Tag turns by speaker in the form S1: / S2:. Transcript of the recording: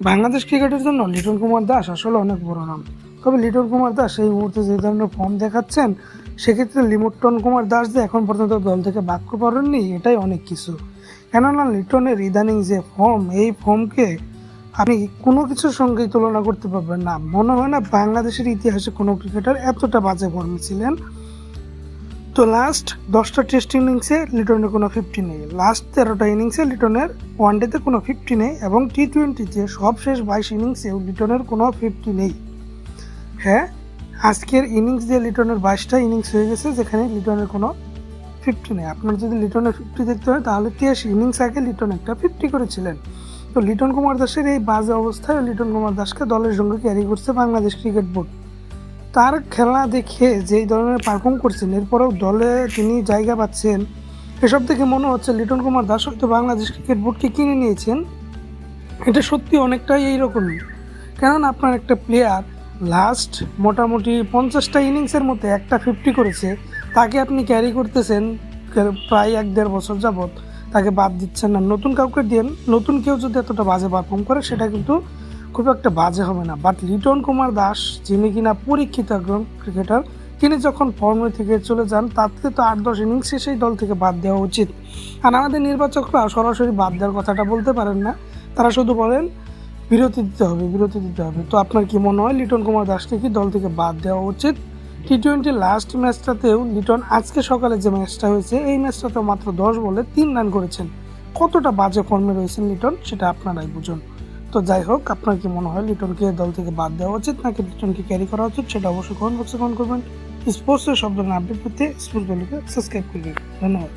S1: বাংলাদেশ ক্রিকেটের জন্য লিটন কুমার দাস আসলে অনেক বড় নাম। তবে লিটন কুমার দাস এই মুহূর্তে যে ধরনের ফর্ম দেখাচ্ছেন, সেক্ষেত্রে লিমটন কুমার দাস যে এখন পর্যন্ত দল থেকে করতে পারেননি এটাই অনেক কিছু। কেননা লিটনের ইদানিং যে ফর্ম এই ফর্মকে আপনি কোনো কিছুর সঙ্গেই তুলনা করতে পারবেন না। মনে হয় না বাংলাদেশের ইতিহাসে কোনো ক্রিকেটার এতটা বাজে ফর্মে ছিলেন তো লাস্ট দশটা টেস্ট ইনিংসে লিটনের কোনো ফিফটি নেই। লাস্ট তেরোটা ইনিংসে লিটনের ওয়ানডেতে কোনো ফিফটি নেই এবং টি টোয়েন্টিতে সবশেষ বাইশ ইনিংসেও লিটনের কোনো ফিফটি নেই। হ্যাঁ আজকের ইনিংস দিয়ে লিটনের বাইশটা ইনিংস হয়ে গেছে যেখানে লিটনের কোনো ফিফটি নেই। আপনার যদি লিটনের ফিফটি দেখতে হয় তাহলে তেইশ ইনিংস আগে লিটন একটা ফিফটি করেছিলেন। তো লিটন কুমার দাসের এই বাজে অবস্থায় লিটন কুমার দাসকে দলের সঙ্গে ক্যারি করছে বাংলাদেশ ক্রিকেট বোর্ড তার খেলা দেখে যেই ধরনের পারফর্ম করছেন, এরপরেও দলে তিনি জায়গা পাচ্ছেন। এসব থেকে মনে হচ্ছে লিটন কুমার দাস হয়তো বাংলাদেশ ক্রিকেট বোর্ডকে কিনে নিয়েছেন। এটা সত্যি অনেকটাই এইরকমই কারণ আপনার একটা প্লেয়ার লাস্ট মোটামুটি পঞ্চাশটা ইনিংসের মধ্যে একটা ফিফটি করেছে, তাকে আপনি ক্যারি করতেছেন প্রায় এক দেড় বছর যাবৎ। তাকে বাদ দিচ্ছেন না। নতুন কাউকে দেন, নতুন কেউ যদি এতটা বাজে পারফর্ম করে, সেটা কিন্তু খুব একটা বাজে হবে না। বাট লিটন কুমার দাস, যিনি কিনা পরীক্ষিত একজন ক্রিকেটার তিনি যখন ফর্মে থেকে চলে যান, তাতে তো আট দশ ইনিংসে সেই দল থেকে বাদ দেওয়া উচিত। আর আমাদের নির্বাচকরা সরাসরি বাদ দেওয়ার কথাটা বলতে পারেন না। তারা শুধু বলেন, বিরতি দিতে হবে, বিরতি দিতে হবে। তো আপনার কি মনে হয় লিটন কুমার দাসকে কি দল থেকে বাদ দেওয়া উচিত? টি টোয়েন্টি লাস্ট ম্যাচটাতেও লিটন আজকে সকালে যে ম্যাচটা হয়েছে, এই ম্যাচটাতেও মাত্র দশ বলে তিন রান করেছেন। কতটা বাজে ফর্মে রয়েছেন লিটন, সেটা আপনারাই বুঝুন। তো যাই হোক, আপনার কি মনে হয় লিটনকে দল থেকে বাদ দেওয়া উচিত নাকি লিটনকে ক্যারি করা উচিত? সেটা অবশ্যই কমেন্ট বক্সে কমেন্ট করবেন। স্পোর্টসের সব ধরনের আপডেট পেতে স্পোর্টস ভ্যালুকে সাবস্ক্রাইব করবেন। ধন্যবাদ।